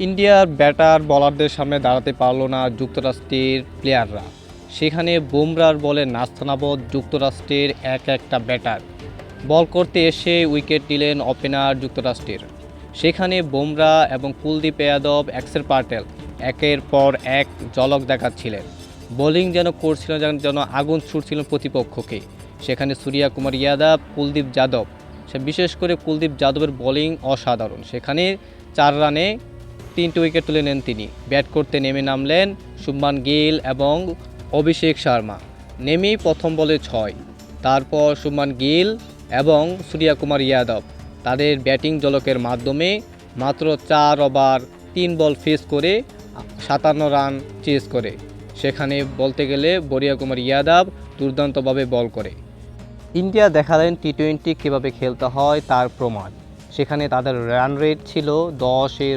ইন্ডিয়ার ব্যাটার বলারদের সামনে দাঁড়াতে পারল না যুক্তরাষ্ট্রের প্লেয়াররা সেখানে বুমরার বলে নাস্তানাবদ যুক্তরাষ্ট্রের এক একটা ব্যাটার। বল করতে এসে উইকেট নিলেন ওপেনার যুক্তরাষ্ট্রের। সেখানে বুমরা এবং কুলদীপ যাদব এক্সের পার্টেল একের পর এক জলক দেখাচ্ছিলেন। বোলিং যেন করছিল যেন আগুন ছুটছিলেন প্রতিপক্ষকে। সেখানে সূর্যা কুমার যাদব, কুলদীপ যাদব। সে বিশেষ করে কুলদীপ যাদবের বোলিং অসাধারণ। সেখানে চার রানে তিনটে উইকেট তুলে নেন তিনি। ব্যাট করতে নেমে নামলেন শুভমান গিল এবং অভিষেক শর্মা। নেমেই প্রথম বলে ছয়। তারপর শুভমান গিল এবং সূর্যা কুমার যাদব। তাদের ব্যাটিং জলকের মাধ্যমে মাত্র চার ওভার, তিন বল ফেস করে সাতান্ন রান চেস করে। সেখানে বলতে গেলে বরিয়া কুমার যাদব দুর্দান্তভাবে বল করে। ইন্ডিয়া দেখালেন টি টোয়েন্টি কীভাবে খেলতে হয় তার প্রমাণ। সেখানে তাদের রান রেট ছিল দশের